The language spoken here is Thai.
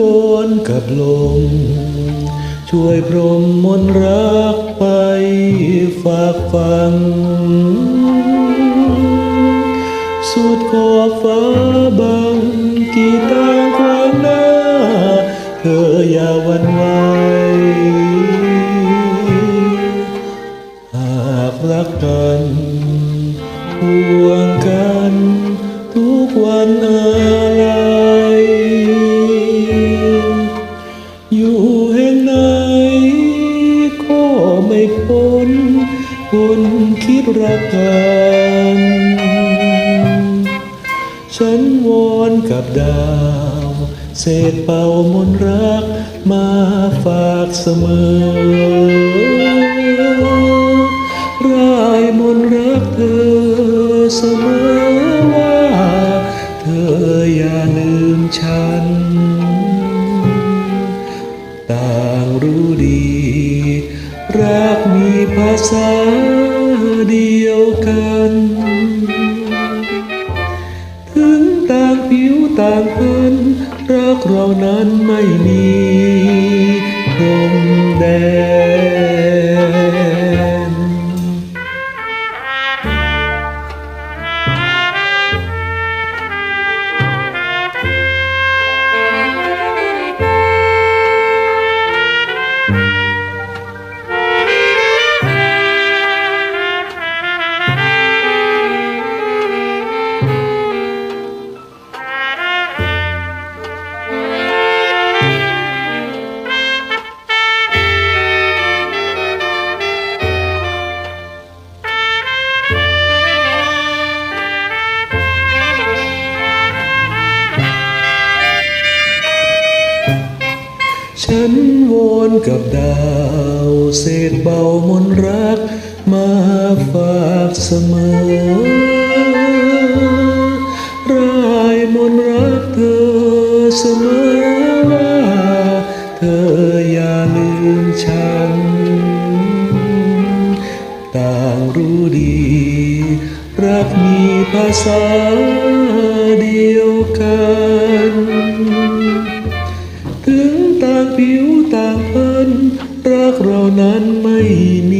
วนกับลม ช่วยพรมมนรักไปฝากฟัง สุดขอบฟ้าบางกี่ทางขวางหน้า เธออย่าวันไหวหากรักกันห่วงกัน ทุกวันอะไร คนคิดรักกัน ฉันวอนกับดาว เศษเป่ามนรักมาฝากเสมอ รายมนรักเธอเสมอว่า เธออย่าลืมฉัน ภาษาเดียวกัน ถึงต่างผิวต่างพันรักเรานั้นไม่มีพรมแดน ฉันวนกับดาวเศษเบามนรักมาฝากเสมอรายมนรักเธอเสมอว่า เธออย่าลืมฉัน ต่างรู้ดี รักมีภาษาเดียวกัน ไม่มี